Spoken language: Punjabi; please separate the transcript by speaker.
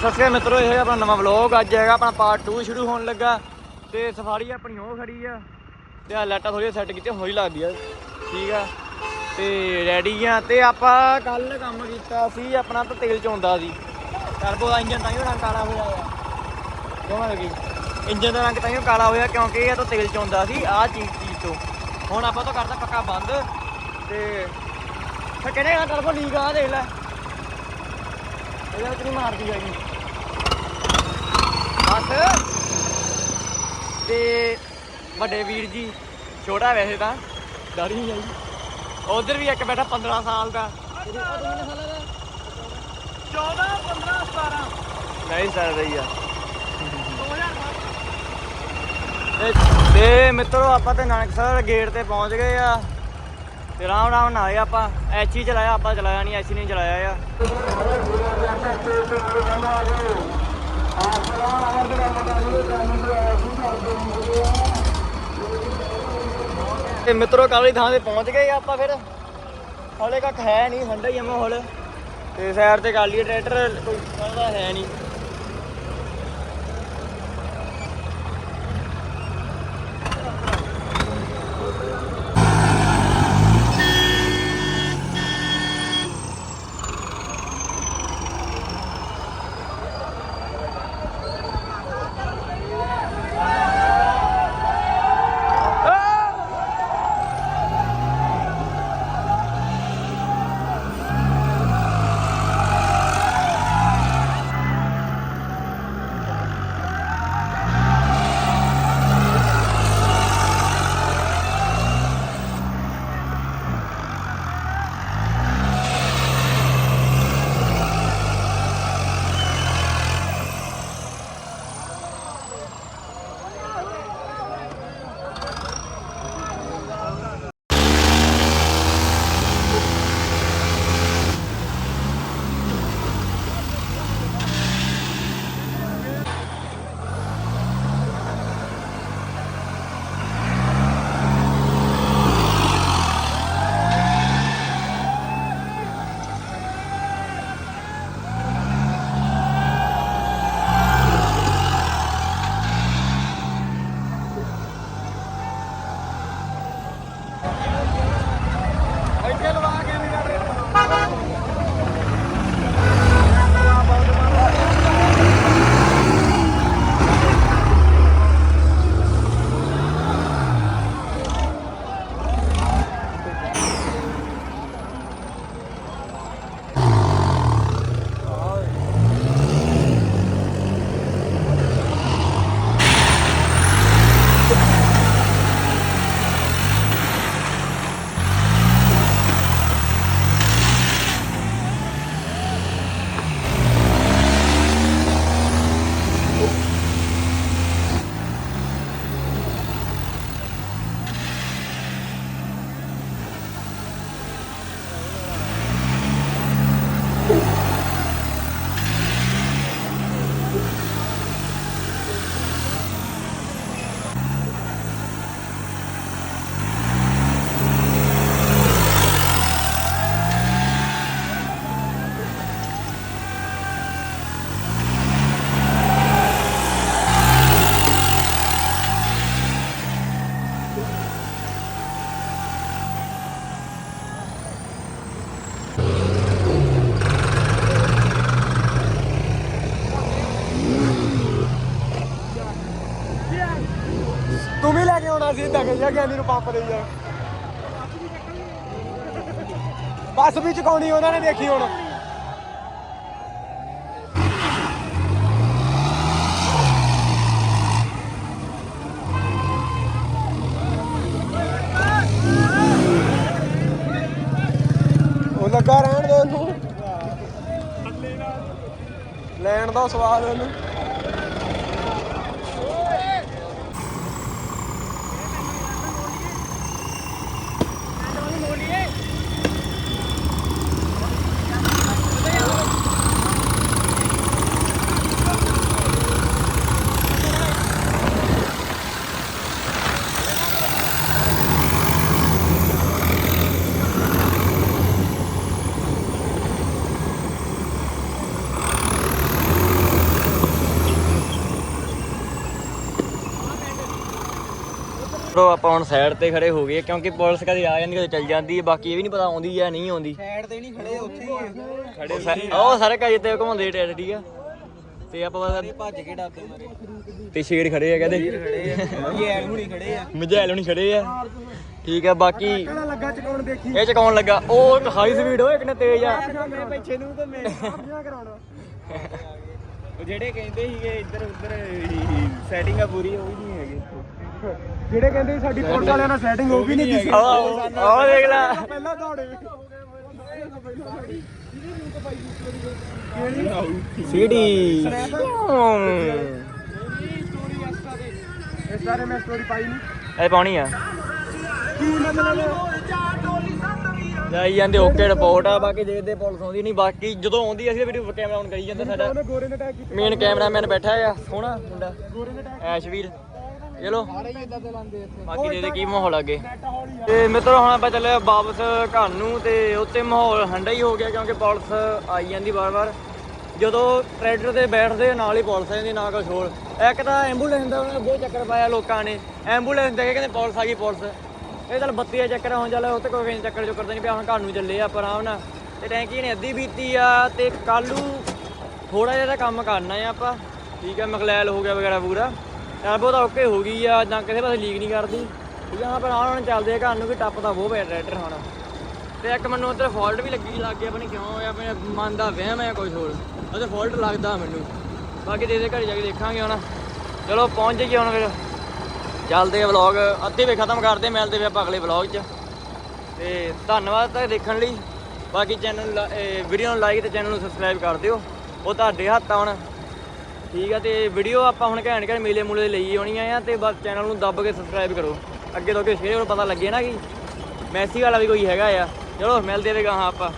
Speaker 1: ਸਤਿ ਸ਼੍ਰੀ ਅਕਾਲ ਮਿੱਤਰੋ, ਇਹ ਹੈ ਆਪਣਾ ਨਵਾਂ ਵਲੌਗ ਅੱਜ ਹੈਗਾ ਆਪਣਾ ਪਾਰਟ 2 ਸ਼ੁਰੂ ਹੋਣ ਲੱਗਾ। ਤੇ ਸਫਾਰੀ ਆਪਣੀ ਉਹ ਖੜੀ ਆ। ਤੇ ਆ ਲਾਈਟਾਂ ਥੋੜੀ ਸੈੱਟ ਕੀਤੀ ਹੋਈ ਲੱਗਦੀ ਆ ਠੀਕ ਆ। ਤੇ ਰੈਡੀ ਆ। ਤੇ ਆਪਾਂ ਕੱਲ ਕੰਮ ਕੀਤਾ ਸੀ, ਆਪਣਾ ਤਾਂ ਤੇਲ ਚੋਂਦਾ ਸੀ। ਟਰਬੋ ਦਾ ਇੰਜਨ ਤਾਂ ਹੀ ਰੰਗ ਕਾਲਾ ਹੋਇਆ ਆ। ਕਿਉਂ ਲੱਗੀ ਇੰਜਨ ਦਾ ਰੰਗ ਤਾਂ ਹੀ ਕਾਲਾ ਹੋਇਆ, ਕਿਉਂਕਿ ਇਹ ਤਾਂ ਤੇਲ ਚੋਂਦਾ ਸੀ, ਆਹ ਚੀਜ਼ ਚੀਜ਼ ਤੋਂ। ਹੁਣ ਆਪਾਂ ਤਾਂ ਕਰਦਾ ਪੱਕਾ ਬੰਦ। ਤੇ ਫਿਰ ਕਹਿੰਦੇ ਆ ਟਰਬੋ ਲੀਕ ਆ ਦੇਖ ਲੈ। ਇਹਦੇ ਵਿੱਚ ਮਾਰਦੀ ਹੈਗੀ ਬਸ ਤੇ ਵੱਡੇ ਵੀਰ ਜੀ ਛੋਟਾ ਵੈਸੇ ਤਾਂ। ਦਾੜੀ ਨਹੀਂ ਆਈ। ਉਧਰ ਵੀ ਇੱਕ ਬੈਠਾ 15 ਸਾਲ ਦਾ। 14 15 17 ਨਹੀਂ ਸਰ ਰਹੀ ਆ। 2000 ਤੇ ਮਿੱਤਰੋ ਆਪਾਂ ਤੇ ਨਾਨਕਸਰ ਗੇਟ ਤੇ ਪਹੁੰਚ ਗਏ ਆ। ਤੇ ਰਾਮ ਰਾਮ ਨਾ ਆਏ ਆਪਾਂ। ਐਚੀ ਚਲਾਇਆ ਆਪਾਂ ਚਲਾਇਆ ਨਹੀਂ ਐਚੀ ਨਹੀਂ ਚਲਾਇਆ ਆ। ਤੇ ਮਿੱਤਰੋ ਕਾਲੀ ਥਾਂ ਤੇ ਪਹੁੰਚ ਗਏ ਆਪਾਂ ਫਿਰ। ਹਾਲੇ ਕੱਖ ਹੈ ਨਹੀਂ, ਠੰਡਾ ਹੀ ਆ ਮਾਹੌਲ। ਤੇ ਸਾਈਡ ਤੇ ਕਰ ਲਈਏ, ਟਰੈਕਟਰ ਕੋਈ ਕਹਿੰਦਾ ਹੈ ਨਹੀਂ। ਅਸੀਂ ਲੈ ਕਹੀਆ ਗਿਆਨੀ ਨੂੰ ਪੰਪ ਦੇ ਜਾ ਬੱਸ ਵੀ ਚੁਕਾਉਣੀ, ਉਹਨਾਂ ਨੇ ਦੇਖੀ ਹੁਣ। ਉਹ ਲੱਗਾ ਰਹਿਣ ਦੇ ਉਹਨੂੰ। ਲੈਣ ਦਾ ਸਵਾਦ ਉਹਨੂੰ। ਬ్రో ਆਪਾਂ ਹੁਣ ਸਾਈਡ ਤੇ ਖੜੇ ਹੋ ਗਏ ਕਿਉਂਕਿ ਪੁਲਿਸ ਕਦੇ ਆ ਜਾਂਦੀ ਕਦੇ ਚੱਲ ਜਾਂਦੀ ਹੈ ਬਾਕੀ ਇਹ ਵੀ ਨਹੀਂ ਪਤਾ ਆਉਂਦੀ ਜਾਂ ਨਹੀਂ ਆਉਂਦੀ।
Speaker 2: ਸਾਈਡ ਤੇ ਨਹੀਂ ਖੜੇ ਉੱਥੇ ਹੀ।
Speaker 1: ਖੜੇ ਉਹ ਸਾਰੇ ਕਾਜ ਤੇ ਘੁਮਾਉਂਦੇ ਟੈਟ ਠੀਕ ਆ? ਤੇ ਆਪਾਂ ਬਸ
Speaker 2: ਭੱਜ ਕੇ ਡਰਦੇ ਮਾਰੇ।
Speaker 1: ਤੇ ਸ਼ੇਰ ਖੜੇ ਆ ਕਹਿੰਦੇ।
Speaker 2: ਇਹ ਐਲ ਹੁਣੀ ਖੜੇ ਆ।
Speaker 1: ਮਜੈਲ ਨਹੀਂ ਖੜੇ ਆ। ਠੀਕ ਆ ਬਾਕੀ
Speaker 2: ਲੱਗਾ ਚਕਾਉਣ ਦੇਖੀ?
Speaker 1: ਇਹ ਚਕਾਉਣ ਲੱਗਾ। ਉਹ ਇੱਕ ਹਾਈ ਸਪੀਡ ਉਹ ਇੱਕ ਨੇ ਤੇਜ਼ ਆ।
Speaker 2: ਮੈਂ ਪਿੱਛੇ ਨੂੰ ਤੇ ਮੈਂ ਆਪਣਾ ਕਰਾਉਣਾ ਉਹ ਜਿਹੜੇ ਕਹਿੰਦੇ ਸੀਗੇ ਇੱਧਰ ਉੱਧਰ ਸੈਟਿੰਗ ਆ ਪੂਰੀ ਹੈਗੇ ਜਿਹੜੇ ਕਹਿੰਦੇ ਸਾਡੀ ਪੁਲਿਸ ਵਾਲਿਆਂ ਨਾਲ ਸੈਟਿੰਗ ਉਹ ਵੀ ਨਹੀਂ ਕੀਤੀ
Speaker 1: ਆਹ ਦੇਖ ਲੈ।
Speaker 2: ਪਹਿਲਾਂ ਦੌੜੇ
Speaker 1: ਸੀਡੀ
Speaker 2: ਇਸ ਬਾਰੇ ਮੈਂ ਸਟੋਰੀ ਪਾਈ ਨਹੀਂ
Speaker 1: ਇਹ ਪਾਉਣੀ ਆ।
Speaker 2: ਕੀ ਮਤਲਬ?
Speaker 1: ਜਾਈ ਜਾਂਦੇ ਓਕੇ ਰਿਪੋਰਟ ਆ ਬਾਕੀ ਦੇਖਦੇ ਪੁਲਿਸ ਆਉਂਦੀ ਨਹੀਂ ਬਾਕੀ ਜਦੋਂ ਆਉਂਦੀ ਅਸੀਂ ਵੀਡੀਓ ਕੈਮਰਾ ਔਨ ਕਰੀ ਜਾਂਦੇ ਸਾਡਾ। ਮੇਨ ਕੈਮਰਾਮੈਨ ਬੈਠਾ ਆ ਸੋਹਣਾ ਮੁੰਡਾ। ਐਸ਼ਵੀਰ। ਚਲੋ।
Speaker 2: ਹੀ ਦੇ
Speaker 1: ਕੀ ਮਾਹੌਲ ਅੱਗੇ। ਤੇ ਮਿੱਤਰੋ ਹੁਣ ਆਪਾਂ ਚੱਲੇ ਵਾਪਸ ਘਰ ਨੂੰ ਤੇ ਉੱਤੇ ਮਾਹੌਲ ਠੰਡਾ ਹੀ ਹੋ ਗਿਆ ਕਿਉਂਕਿ ਪੁਲਿਸ ਆਈ ਜਾਂਦੀ ਵਾਰ-ਵਾਰ। ਜਦੋਂ ਟਰੈਕਟਰ ਤੇ ਬੈਠਦੇ ਨਾਲ ਹੀ ਪੁਲਿਸ ਆ ਜਾਂਦੀ ਨਾ ਕੁਛ ਹੋਰ। ਇੱਕ ਤਾਂ ਐਂਬੂਲੈਂਸ ਦਾ ਉਹਨਾਂ ਬਹੁਤ ਚੱਕਰ ਪਾਇਆ ਲੋਕਾਂ ਨੇ। ਐਂਬੂਲੈਂਸ ਦੇ ਕੇ ਕਹਿੰਦੇ ਪੁਲਿਸ ਆ ਗਈ ਪੁਲਿਸ। ਇਹ ਚੱਲ ਬੱਤੀ ਦਾ ਚੱਕਰ ਹੁਣ ਚੱਲ ਉੱਤੇ ਕੋਈ ਚੱਕਰ ਚੁੱਕਰ ਨਹੀਂ ਪਿਆ ਹੁਣ ਘਰ ਨੂੰ ਚੱਲੇ ਆ ਪਰ ਆਰਾਮ ਨਾਲ। ਤੇ ਟੈਂਕੀ ਨੇ ਅੱਧੀ ਬੀਤੀ ਆ ਤੇ ਕੱਲੂ ਥੋੜਾ ਜਿਹਾ ਤਾਂ ਕੰਮ ਕਰਨਾ ਆ ਆਪਾਂ। ਠੀਕ ਆ ਮਖਲੈਲ ਹੋ ਗਿਆ ਵਗੈਰਾ ਪੂਰਾ। ਟਰਬੋ ਤਾਂ ਓਕੇ ਹੋ ਗਈ ਆ, ਜਾਂ ਕਿਸੇ ਪਾਸੇ ਲੀਕ ਨਹੀਂ ਕਰਦੀ। ਠੀਕ ਆ ਹਾਂ ਪਰ ਆਉਣ ਚੱਲਦੇ ਆ, ਘਰ ਨੂੰ ਵੀ ਟੱਪ ਤਾਂ ਬਹੁਤ ਪਿਆ ਟਰੈਕਟਰ ਹੁਣ। ਤੇ ਇੱਕ ਮੈਨੂੰ ਉੱਧਰ ਫਾਲਟ ਵੀ ਲੱਗੀ, ਲੱਗ ਗਿਆ, ਪਤਾ ਕਿਉਂ ਹੋਇਆ, ਮੇਰੇ ਮਨ ਦਾ ਵਹਿਮ ਹੈ ਕੁਝ ਹੋਰ। ਉਹਦੇ ਫਾਲਟ ਲੱਗਦਾ ਮੈਨੂੰ। ਬਾਕੀ ਦੇ ਦੇ ਘਰੇ ਜਾ ਕੇ ਦੇਖਾਂਗੇ ਹੁਣ। ਚਲੋ, ਪਹੁੰਚ ਜਾਈਏ ਹੁਣ ਫਿਰ। ਚੱਲਦੇ ਆ ਵਲੌਗ ਅੱਧੇ ਵੇ ਖਤਮ ਕਰਦੇ ਮਿਲਦੇ ਵੇ ਆਪਾਂ ਅਗਲੇ ਵਲੌਗ 'ਚ। ਤੇ ਧੰਨਵਾਦ ਤੱਕ ਦੇਖਣ ਲਈ। ਬਾਕੀ ਚੈਨਲ ਵੀਡੀਓ ਨੂੰ ਲਾਈਕ ਤੇ ਚੈਨਲ ਨੂੰ ਸਬਸਕ੍ਰਾਈਬ ਕਰ ਦਿਓ। ਉਹ ਤੁਹਾਡੇ ਹੱਥ ਆਉਣ ਠੀਕ ਆ ਤੇ ਵੀਡੀਓ ਆਪਾਂ ਹੁਣ ਘੈਂਟ ਘੈਂਟ ਮੇਲੇ ਮੂਲੇ ਲਈ ਆਉਣੀਆਂ ਆ ਤੇ ਬਸ ਚੈਨਲ ਨੂੰ ਦੱਬ ਕੇ ਸਬਸਕ੍ਰਾਈਬ ਕਰੋ। ਅੱਗੇ ਤੋਂ ਅੱਗੇ ਸ਼ੇਅਰ ਪਤਾ ਲੱਗੇ ਨਾ ਕਿ ਮੈਸੀ ਵਾਲਾ ਵੀ ਕੋਈ ਹੈਗਾ ਆ। ਚਲੋ ਮਿਲਦੇ ਰਹੇਗਾ ਹਾਂ ਆਪਾਂ।